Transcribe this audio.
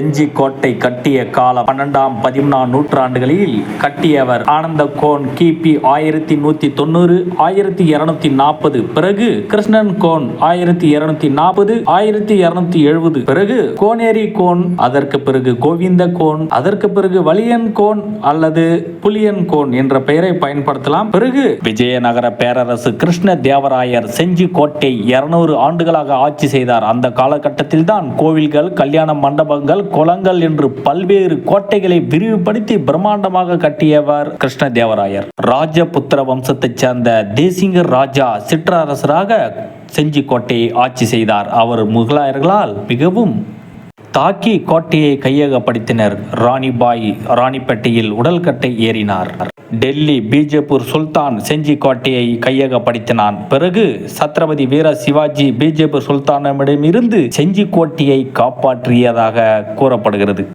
செஞ்சி கோட்டை கட்டிய காலம் பன்னெண்டாம் பதிமூணாம் நூற்றாண்டுகளில் கட்டியவர் ஆனந்த கோன் கிபி ஆயிரத்தி நூத்தி தொண்ணூறு ஆயிரத்தி இருநூத்தி நாற்பது பிறகு கிருஷ்ணன் கோன் ஆயிரத்தி இருநூத்தி நாற்பது ஆயிரத்தி இருநூத்தி எழுபது பிறகு கோனேரி கோன் அதற்கு பிறகு கோவிந்த கோன் அதற்கு பிறகு வலியன் கோன் அல்லது புலியன் கோன் என்ற பெயரை பயன்படுத்தலாம். பிறகு விஜயநகர பேரரசு கிருஷ்ண தேவராயர் செஞ்சி கோட்டை இருநூறு ஆண்டுகளாக ஆட்சி செய்தார். அந்த காலகட்டத்தில் தான் கோவில்கள் கல்யாண மண்டபங்கள் குளங்கள் என்று பல்வேறு கோட்டைகளை விரிவுபடுத்தி பிரம்மாண்டமாக கட்டியவர் கிருஷ்ண தேவராயர் ராஜபுத்திர வம்சத்தைச் சேர்ந்த தேசிங்க ராஜா சிற்றரசராக செஞ்சி கோட்டையை ஆட்சி செய்தார். அவர் முகலாயர்களால் மிகவும் தாக்கி கோட்டையை கையகப்படுத்தினர். ராணிபாய் ராணிப்பேட்டையில் உடல்கட்டை ஏறினார். டெல்லி பிஜேபூர் சுல்தான் செஞ்சி கோட்டையை கையகப்படுத்தினான். பிறகு சத்ரபதி வீர சிவாஜி பிஜேபூர் சுல்தானிடமிருந்து செஞ்சி கோட்டையை காப்பாற்றியதாக கூறப்படுகிறது.